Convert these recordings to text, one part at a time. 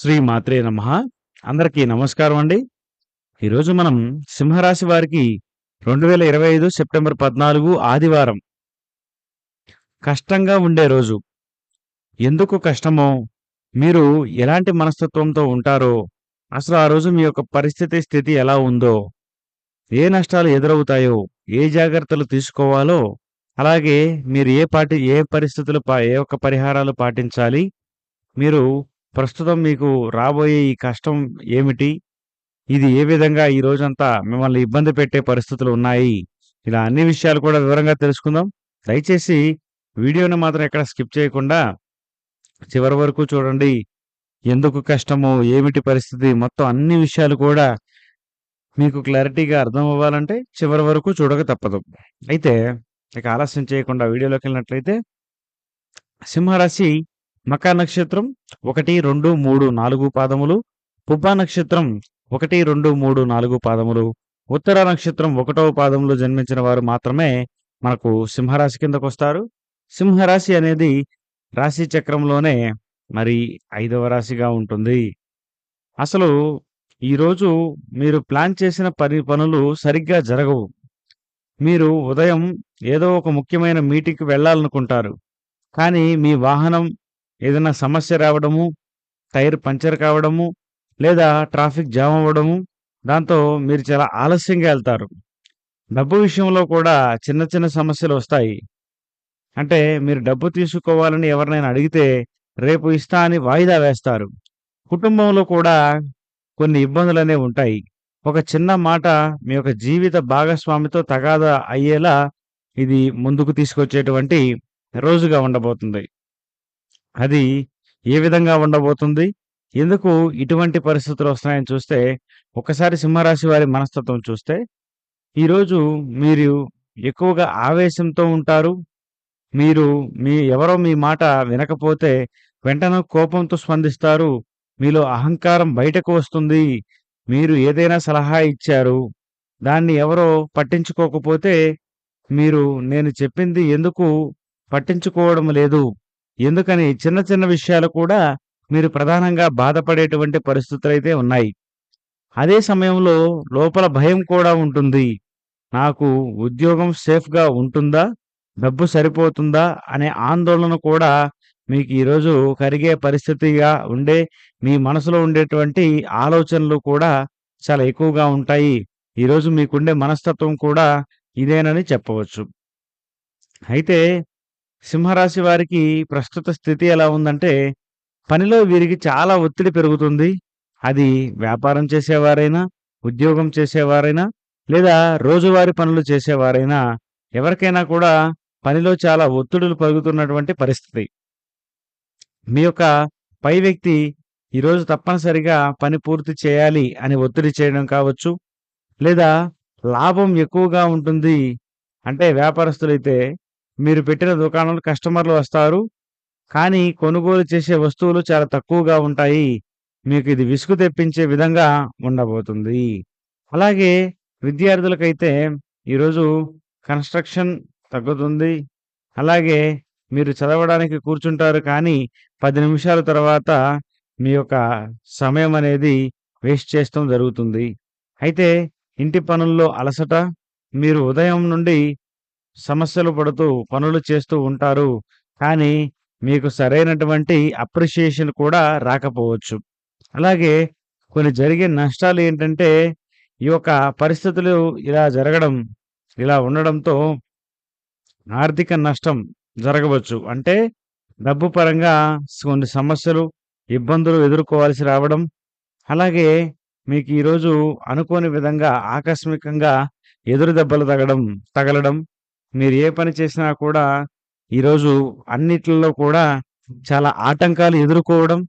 శ్రీ మాత్రే నమ. అందరికీ నమస్కారం అండి. ఈరోజు మనం సింహరాశి వారికి రెండు వేల ఇరవై ఐదు సెప్టెంబర్ పద్నాలుగు ఆదివారం. కష్టంగా ఉండే రోజు. ఎందుకు కష్టమో మీరు ఎలాంటి మనస్తత్వంతో ఉంటారో అసలు ఆ రోజు మీ యొక్క పరిస్థితి స్థితి ఎలా ఉందో ఏ నష్టాలు ఎదురవుతాయో ఏ జాగ్రత్తలు తీసుకోవాలో అలాగే మీరు ఏ పాటి ఏ పరిస్థితులు పా ఏ ఒక్క పరిహారాలు పాటించాలి మీరు ప్రస్తుతం మీకు రాబోయే ఈ కష్టం ఏమిటి? ఇది ఏ విధంగా ఈ రోజంతా మిమ్మల్ని ఇబ్బంది పెట్టే పరిస్థితులు ఉన్నాయి? ఇలా అన్ని విషయాలు కూడా వివరంగా తెలుసుకుందాం. దయచేసి వీడియోని మాత్రం ఎక్కడ స్కిప్ చేయకుండా చివరి వరకు చూడండి. ఎందుకు కష్టము ఏమిటి పరిస్థితి మొత్తం అన్ని విషయాలు కూడా మీకు క్లారిటీగా అర్థం అవ్వాలంటే చివరి వరకు చూడక తప్పదు. అయితే ఇక ఆలస్యం చేయకుండా వీడియోలోకి వెళ్ళినట్లయితే సింహరాశి మకా నక్షత్రం ఒకటి రెండు మూడు నాలుగు పాదములు. పుబ్బా నక్షత్రం ఒకటి రెండు మూడు నాలుగు పాదములు. ఉత్తర నక్షత్రం ఒకటవ పాదంలో జన్మించిన వారు మాత్రమే మనకు సింహరాశి కిందకు వస్తారు. సింహరాశి అనేది రాశి చక్రంలోనే మరి ఐదవ రాశిగా ఉంటుంది. అసలు ఈరోజు మీరు ప్లాన్ చేసిన పని పనులు సరిగ్గా జరగవు. మీరు ఉదయం ఏదో ఒక ముఖ్యమైన మీటింగ్కి వెళ్ళాలనుకుంటారు. కానీ మీ వాహనం ఏదైనా సమస్య రావడము టైర్ పంచర్ కావడము లేదా ట్రాఫిక్ జామ్ అవ్వడము దాంతో మీరు చాలా ఆలస్యంగా వెళ్తారు. డబ్బు విషయంలో కూడా చిన్న చిన్న సమస్యలు వస్తాయి. అంటే మీరు డబ్బు తీసుకోవాలని ఎవరినైనా అడిగితే రేపు ఇస్తా అని వాయిదా వేస్తారు. కుటుంబంలో కూడా కొన్ని ఇబ్బందులు అనేవి ఉంటాయి. ఒక చిన్న మాట మీ యొక్క జీవిత భాగస్వామితో తగాదా అయ్యేలా ఇది ముందుకు తీసుకొచ్చేటువంటి రోజుగా ఉండబోతుంది. అది ఏ విధంగా ఉండబోతుంది? ఎందుకు ఇటువంటి పరిస్థితులు వస్తున్నాయని చూస్తే ఒకసారి సింహరాశి వారి మనస్తత్వం చూస్తే ఈరోజు మీరు ఎక్కువగా ఆవేశంతో ఉంటారు. మీరు మీ ఎవరో మీ మాట వినకపోతే వెంటనే కోపంతో స్పందిస్తారు. మీలో అహంకారం బయటకు వస్తుంది. మీరు ఏదైనా సలహా ఇచ్చారు. దాన్ని ఎవరో పట్టించుకోకపోతే మీరు నేను చెప్పింది ఎందుకు పట్టించుకోవడం లేదు? ఎందుకని చిన్న చిన్న విషయాలు కూడా మీరు ప్రధానంగా బాధపడేటువంటి పరిస్థితులు అయితే ఉన్నాయి. అదే సమయంలో లోపల భయం కూడా ఉంటుంది. నాకు ఉద్యోగం సేఫ్గా ఉంటుందా? డబ్బు సరిపోతుందా? అనే ఆందోళన కూడా మీకు ఈరోజు కరిగే పరిస్థితిగా ఉండే మీ మనసులో ఉండేటువంటి ఆలోచనలు కూడా చాలా ఎక్కువగా ఉంటాయి. ఈరోజు మీకుండే మనస్తత్వం కూడా ఇదేనని చెప్పవచ్చు. అయితే సింహరాశి వారికి ప్రస్తుత స్థితి ఎలా ఉందంటే పనిలో వీరికి చాలా ఒత్తిడి పెరుగుతుంది. అది వ్యాపారం చేసేవారైనా ఉద్యోగం చేసేవారైనా లేదా రోజువారీ పనులు చేసేవారైనా ఎవరికైనా కూడా పనిలో చాలా ఒత్తిడులు పెరుగుతున్నటువంటి పరిస్థితి. మీ యొక్క పై వ్యక్తి ఈరోజు తప్పనిసరిగా పని పూర్తి చేయాలి అని ఒత్తిడి చేయడం కావచ్చు లేదా లాభం ఎక్కువగా ఉంటుంది. అంటే వ్యాపారస్తులైతే మీరు పెట్టిన దుకాణంలో కస్టమర్లు వస్తారు. కానీ కొనుగోలు చేసే వస్తువులు చాలా తక్కువగా ఉంటాయి. మీకు ఇది విసుగు తెప్పించే విధంగా ఉండబోతుంది. అలాగే విద్యార్థులకైతే ఈరోజు కన్స్ట్రక్షన్ తగ్గుతుంది. అలాగే మీరు చదవడానికి కూర్చుంటారు కానీ పది నిమిషాల తర్వాత మీ యొక్క సమయం అనేది వేస్ట్ చేస్తాం జరుగుతుంది. అయితే ఇంటి పనుల్లో అలసట మీరు ఉదయం నుండి సమస్యలు పడుతూ పనులు చేస్తూ ఉంటారు. కానీ మీకు సరైనటువంటి అప్రిషియేషన్ కూడా రాకపోవచ్చు. అలాగే కొన్ని జరిగే నష్టాలు ఏంటంటే ఈ యొక్క పరిస్థితులు ఇలా జరగడం ఇలా ఉండడంతో ఆర్థిక నష్టం జరగవచ్చు. అంటే డబ్బు పరంగా కొన్ని సమస్యలు ఇబ్బందులు ఎదుర్కోవాల్సి రావడం. అలాగే మీకు ఈరోజు అనుకోని విధంగా ఆకస్మికంగా ఎదురు దెబ్బలు తగడం తగలడం మీరు ఏ పని చేసినా కూడా ఈరోజు అన్నిట్లలో కూడా చాలా ఆటంకాలు ఎదుర్కోవడం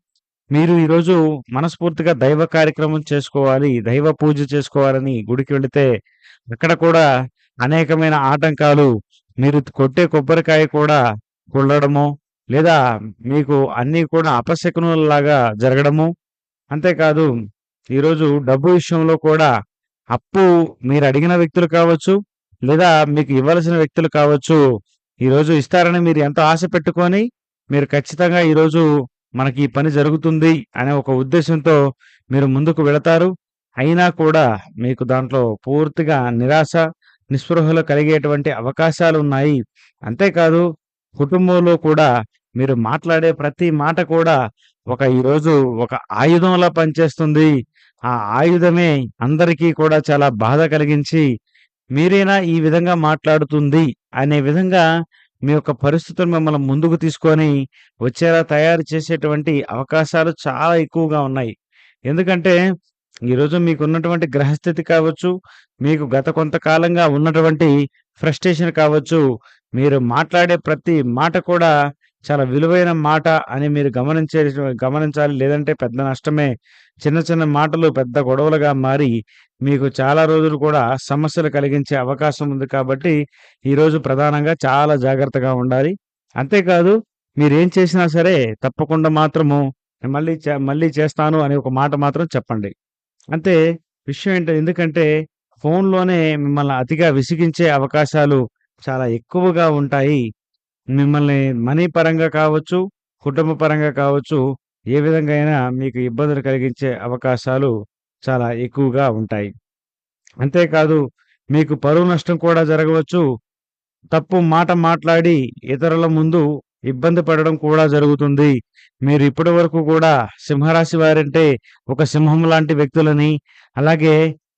మీరు ఈరోజు మనస్ఫూర్తిగా దైవ కార్యక్రమం చేసుకోవాలి దైవ పూజ చేసుకోవాలని గుడికి వెళితే అక్కడ కూడా అనేకమైన ఆటంకాలు మీరు కొట్టే కొబ్బరికాయ కూడా కొల్లడము లేదా మీకు అన్నీ కూడా అపశకునులలాగా జరగడము. అంతేకాదు ఈరోజు డబ్బు విషయంలో కూడా అప్పు మీరు అడిగిన వ్యక్తులు కావచ్చు లేదా మీకు ఇవ్వాల్సిన వ్యక్తులు కావచ్చు ఈరోజు ఇస్తారని మీరు ఎంతో ఆశ పెట్టుకొని మీరు ఖచ్చితంగా ఈరోజు మనకి ఈ పని జరుగుతుంది అనే ఒక ఉద్దేశంతో మీరు ముందుకు వెళతారు. అయినా కూడా మీకు దాంట్లో పూర్తిగా నిరాశ, నిస్పృహలు కలిగేటువంటి అవకాశాలు ఉన్నాయి అంతేకాదు కుటుంబంలో కూడా మీరు మాట్లాడే ప్రతి మాట కూడా ఒక ఈరోజు ఒక ఆయుధంలా పనిచేస్తుంది. ఆ ఆయుధమే అందరికీ కూడా చాలా బాధ కలిగించి, మీరైనా ఈ విధంగా మాట్లాడుతుంది అనే విధంగా మీ యొక్క పరిస్థితులు మిమ్మల్ని ముందుకు తీసుకొని వచ్చేలా తయారు చేసేటువంటి అవకాశాలు చాలా ఎక్కువగా ఉన్నాయి. ఎందుకంటే ఈరోజు మీకున్నటువంటి గ్రహస్థితి కావచ్చు, మీకు గత కొంతకాలంగా ఉన్నటువంటి ఫ్రస్ట్రేషన్ కావచ్చు, మీరు మాట్లాడే ప్రతి మాట కూడా చాలా విలువైన మాట అని మీరు గమనించే గమనించాలి. లేదంటే పెద్ద నష్టమే. చిన్న చిన్న మాటలు పెద్ద గొడవలుగా మారి మీకు చాలా రోజులు కూడా సమస్యలు కలిగించే అవకాశం ఉంది కాబట్టి ఈరోజు ప్రధానంగా చాలా జాగ్రత్తగా ఉండాలి. అంతేకాదు మీరేం చేసినా సరే తప్పకుండా మాత్రము మళ్ళీ చే మళ్ళీ చేస్తాను అనే ఒక మాట మాత్రం చెప్పండి. అంతే విషయం ఏంటి ఎందుకంటే ఫోన్‌లోనే మిమ్మల్ని అతిగా విసిగించే అవకాశాలు చాలా ఎక్కువగా ఉంటాయి. మిమ్మల్ని మనీ పరంగా కావచ్చు, కుటుంబ పరంగా కావచ్చు, ఏ విధంగా అయినా మీకు ఇబ్బందులు కలిగించే అవకాశాలు చాలా ఎక్కువగా ఉంటాయి. అంతేకాదు మీకు పరువు నష్టం కూడా జరగవచ్చు. తప్పు మాట మాట్లాడి ఇతరుల ముందు ఇబ్బంది పడడం కూడా జరుగుతుంది. మీరు ఇప్పటి వరకు కూడా సింహరాశి వారంటే ఒక సింహం లాంటి వ్యక్తులని, అలాగే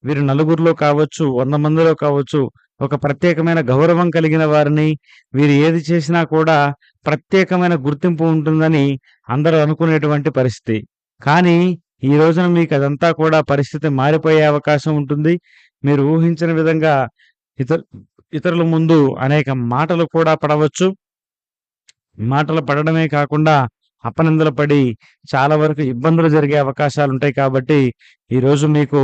వీరు నలుగురిలో కావచ్చు, 100 మందిలో కావచ్చు, ఒక ప్రత్యేకమైన గౌరవం కలిగిన వారిని, వీరు ఏది చేసినా కూడా ప్రత్యేకమైన గుర్తింపు ఉంటుందని అందరూ అనుకునేటువంటి పరిస్థితి. కానీ ఈ రోజున మీకు అదంతా కూడా పరిస్థితి మారిపోయే అవకాశం ఉంటుంది. మీరు ఊహించిన విధంగా ఇతర ఇతరుల ముందు అనేక మాటలు కూడా పడవచ్చు. మాటలు పడడమే కాకుండా అపనిందలు పడి చాలా వరకు ఇబ్బందులు జరిగే అవకాశాలు ఉంటాయి కాబట్టి ఈరోజు మీకు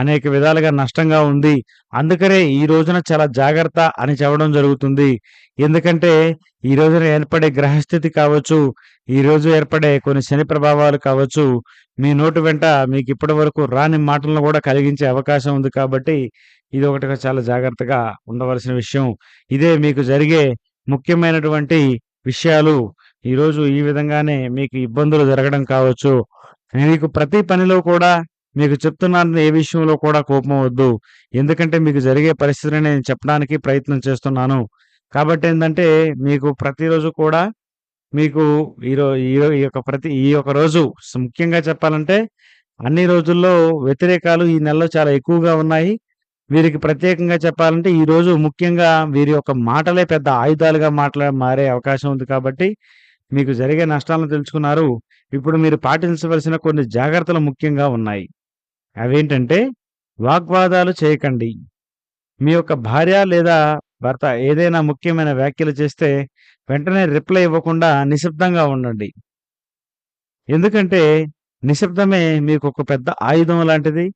అనేక విధాలుగా నష్టంగా ఉంది. అందుకనే ఈ రోజున చాలా జాగ్రత్త అని చెప్పడం జరుగుతుంది. ఎందుకంటే ఈ రోజున ఏర్పడే గ్రహస్థితి కావచ్చు, ఈ రోజు ఏర్పడే కొన్ని శని ప్రభావాలు కావచ్చు, మీ నోటి వెంట మీకు ఇప్పటి వరకు రాని మాటలను కూడా కలిగించే అవకాశం ఉంది కాబట్టి ఇది ఒకటిగా చాలా జాగ్రత్తగా ఉండవలసిన విషయం. ఇదే మీకు జరిగే ముఖ్యమైనటువంటి విషయాలు. ఈరోజు ఈ విధంగానే మీకు ఇబ్బందులు జరగడం కావచ్చు. మీకు ప్రతి పనిలో కూడా మీకు చెప్తున్నాను ఏ విషయంలో కూడా కోపం వద్దు. ఎందుకంటే మీకు జరిగే పరిస్థితిని నేను చెప్పడానికి ప్రయత్నం చేస్తున్నాను. కాబట్టి ఏంటంటే మీకు ప్రతిరోజు కూడా మీకు ఈరో ఈ యొక్క ప్రతి ఈ యొక్క రోజు ముఖ్యంగా చెప్పాలంటే అన్ని రోజుల్లో వ్యతిరేకాలు ఈ నెలలో చాలా ఎక్కువగా ఉన్నాయి. వీరికి ప్రత్యేకంగా చెప్పాలంటే ఈరోజు ముఖ్యంగా వీరి యొక్క మాటలే పెద్ద ఆయుధాలుగా మాట్లా మారే అవకాశం ఉంది కాబట్టి మీకు జరిగే నష్టాలను తెలుసుకున్నారు. ఇప్పుడు మీరు పాటించవలసిన కొన్ని జాగ్రత్తలు ముఖ్యంగా ఉన్నాయి. అవేంటంటే వాగ్వాదాలు చేయకండి. మీ యొక్క భార్య లేదా భర్త ఏదైనా ముఖ్యమైన వ్యాఖ్యలు చేస్తే వెంటనే రిప్లై ఇవ్వకుండా నిశ్శబ్దంగా ఉండండి. ఎందుకంటే నిశ్శబ్దమే మీకు ఒక పెద్ద ఆయుధం లాంటిది.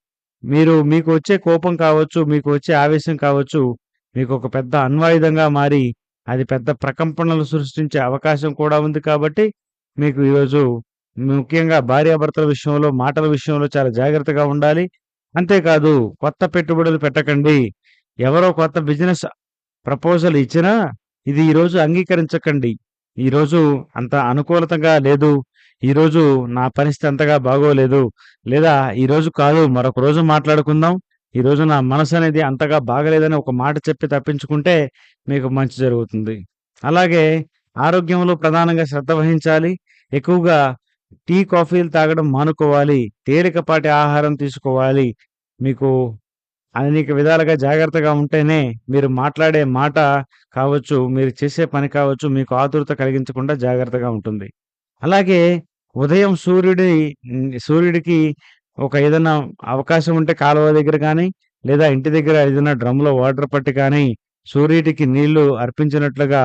మీరు మీకు వచ్చే కోపం కావచ్చు, మీకు వచ్చే ఆవేశం కావచ్చు, మీకు ఒక పెద్ద అణ్వాయుధంగా మారి అది పెద్ద ప్రకంపనలు సృష్టించే అవకాశం కూడా ఉంది కాబట్టి మీకు ఈరోజు ముఖ్యంగా భార్యాభర్తల విషయంలో, మాటల విషయంలో చాలా జాగ్రత్తగా ఉండాలి. అంతేకాదు కొత్త పెట్టుబడులు పెట్టకండి. ఎవరో కొత్త బిజినెస్ ప్రపోజల్ ఇచ్చినా ఇది ఈరోజు అంగీకరించకండి. ఈరోజు అంత అనుకూలతగా లేదు. ఈరోజు నా పరిస్థితి అంతగా బాగోలేదు. లేదా ఈరోజు కాదు మరొక రోజు మాట్లాడుకుందాం. ఈరోజు నా మనసనేది అంతగా బాగాలేదని ఒక మాట చెప్పి తప్పించుకుంటే మీకు మంచి జరుగుతుంది. అలాగే ఆరోగ్యంలో ప్రధానంగా శ్రద్ధ వహించాలి. ఎక్కువగా టీ, కాఫీలు తాగడం మానుకోవాలి. తేలికపాటి ఆహారం తీసుకోవాలి. మీకు అనేక విధాలుగా జాగ్రత్తగా ఉంటేనే మీరు మాట్లాడే మాట కావచ్చు, మీరు చేసే పని కావచ్చు, మీకు ఆతురత కలిగించకుండా జాగ్రత్తగా ఉంటుంది. అలాగే ఉదయం సూర్యుడి సూర్యుడికి ఒక ఏదైనా అవకాశం ఉంటే కాలువ దగ్గర కానీ లేదా ఇంటి దగ్గర ఏదైనా డ్రమ్‌లో వాటర్ పట్టి కానీ, సూర్యుడికి నీళ్ళు అర్పించినట్లుగా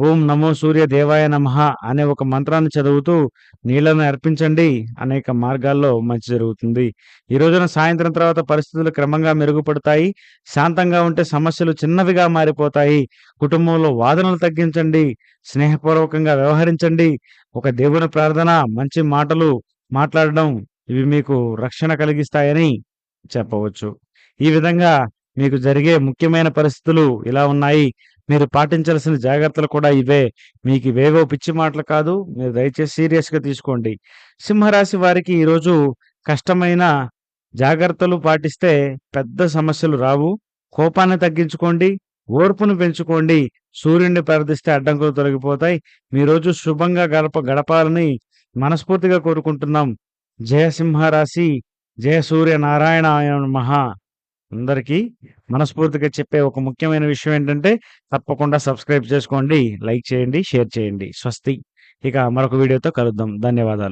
ఓం నమో సూర్య దేవాయ నమః అనే ఒక మంత్రాన్ని చదువుతూ నీళ్ళను అర్పించండి. అనేక మార్గాల్లో మంచి జరుగుతుంది. ఈ రోజున సాయంత్రం తర్వాత పరిస్థితులు క్రమంగా మెరుగుపడతాయి. శాంతంగా ఉంటే సమస్యలు చిన్నవిగా మారిపోతాయి. కుటుంబంలో వాదనలు తగ్గించండి. స్నేహపూర్వకంగా వ్యవహరించండి. ఒక దేవుని ప్రార్థన, మంచి మాటలు మాట్లాడడం ఇవి మీకు రక్షణ కలిగిస్తాయని చెప్పవచ్చు. ఈ విధంగా మీకు జరిగే ముఖ్యమైన పరిస్థితులు ఇలా ఉన్నాయి. మీరు పాటించాల్సిన జాగ్రత్తలు కూడా ఇవే. మీకు ఇవేవో పిచ్చి మాటలు కాదు. మీరు దయచేసి సీరియస్‌గా తీసుకోండి. సింహరాశి వారికి ఈరోజు కష్టమైన జాగ్రత్తలు పాటిస్తే పెద్ద సమస్యలు రావు. కోపాన్ని తగ్గించుకోండి. ఓర్పును పెంచుకోండి. సూర్యుడిని ప్రార్థిస్తే అడ్డంకులు తొలగిపోతాయి. మీ రోజు శుభంగా గడప గడపాలని మనస్ఫూర్తిగా కోరుకుంటున్నాం. జయ సింహరాశి. జయ సూర్య నారాయణాయ మహా అందరికీ మనస్ఫూర్తిగా చెప్పే ఒక ముఖ్యమైన విషయం ఏంటంటే తప్పకుండా సబ్స్క్రైబ్ చేసుకోండి. లైక్ చేయండి. షేర్ చేయండి. స్వస్తి. ఇక మరొక వీడియోతో కలుద్దాం. ధన్యవాదాలు.